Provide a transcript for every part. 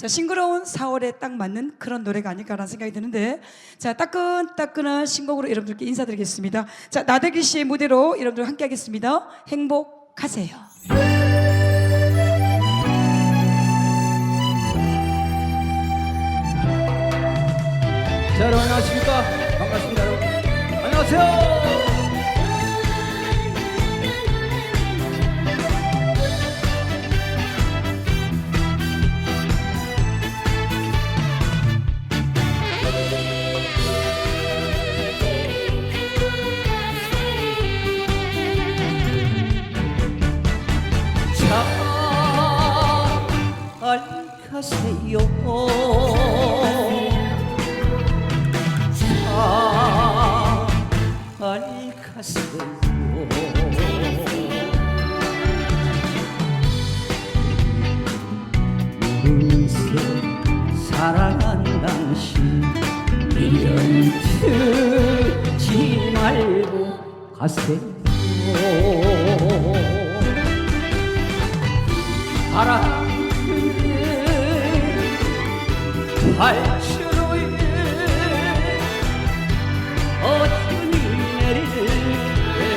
자, 싱그러운 4월에 딱 맞는 그런 노래가 아닐까라는 생각이 드는데 자, 따끈따끈한 신곡으로 여러분들께 인사드리겠습니다. 자, 나대기 씨의 무대로 여러분들 함께 하겠습니다. 행복하세요. 자, 여러분 안녕하십니까? 반갑습니다, 여러분. 안녕하세요. 잘 가세요. 울으면서 사랑한 당신 미련 트지 말고 가세요. 바람 발주로에 어둠이 내리네요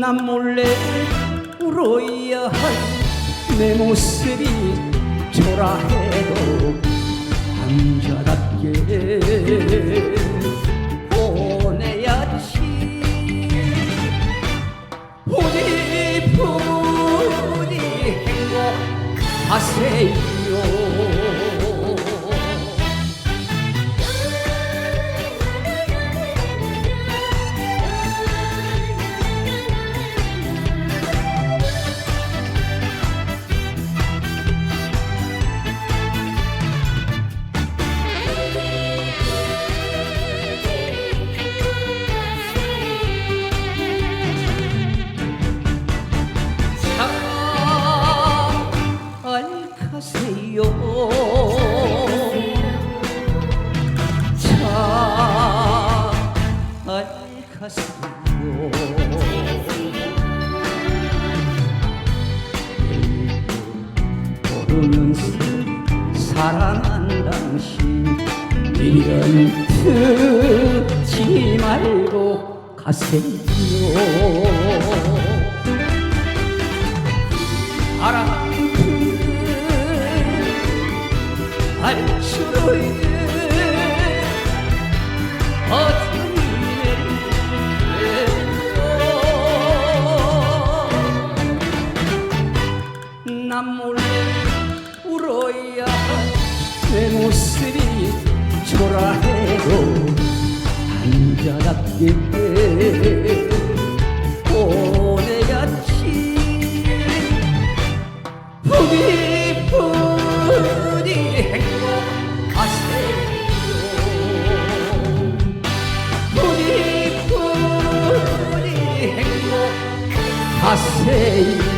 난 몰래 울어야 할 내 모습이 초라해도 행 가세요 모르면서 사랑한 당신 미련 트지 말고 가세요 모습이 초라해도 남자답게 보내야지. 부디 부디 행복하세요. 부디 부디 행복하세요